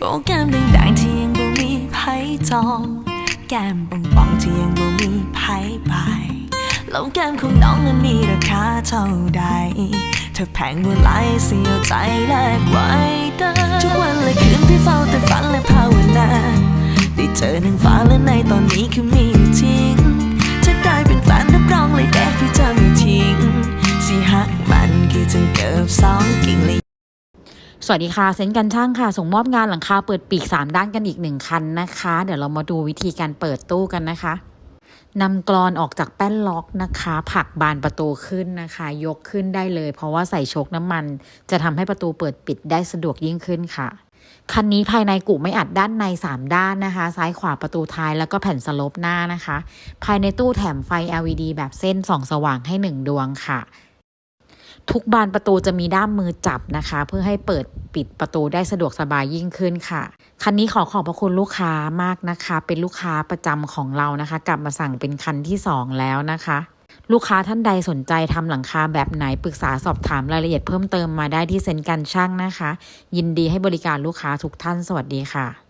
โอ้แก้มแดงๆที่ยังบ่มีไผจองแก้มบ่องๆที่ยังบ่มีไพใบแล้วแก้มของน้องนั้นมีราคาเท่าใดเธอแพงกว่าหลายเสียใจแลกไว้ได้ทุกวันและคืนพี่เฝ้าแต่ฝันและภาวนาได้เจอนางฟ้าและในตอนนี้คือมีอยู่จริงจะได้เป็นแฟนรับรองเลยเด็กพี่จะไม่ทิ้งสิหักมันคือจังเกือบสองกิ่งเลย สวัสดีค่ะ เซนกันช่างค่ะ ส่งมอบงานหลังคาเปิดปีก 3 ด้านกันอีกหนึ่งคันนะคะ เดี๋ยวเรามาดูวิธีการเปิดตู้กันนะคะนำกรอนออกจากแป้นล็อกนะคะผลักบานประตูขึ้นนะคะ ยกขึ้นได้เลย เพราะว่าใส่โชคน้ำมัน จะทำให้ประตูเปิดปิดได้สะดวกยิ่งขึ้นค่ะ คันนี้ภายในกุไม่อัดด้านใน 3 ด้านนะคะ ซ้ายขวาประตูท้ายแล้วก็แผ่นสลบหน้านะคะ ภายในตู้แถมไฟ LED แบบเส้นส่องสว่างให้ 1 ดวงค่ะ ทุกบานประตูจะมีด้ามมือจับนะคะ เพื่อให้เปิดปิดประตูได้สะดวกสบายยิ่งขึ้นค่ะ คันนี้ขอขอบพระคุณลูกค้ามากนะคะ เป็นลูกค้าประจำของเรานะคะ กลับมาสั่งเป็นคันที่ 2 แล้วนะคะ ลูกค้าท่านใดสนใจทำหลังคาแบบไหนปรึกษาสอบถามรายละเอียดเพิ่มเติมมาได้ที่เซ็นกันช่างนะคะ ยินดีให้บริการลูกค้าทุกท่านสวัสดีค่ะ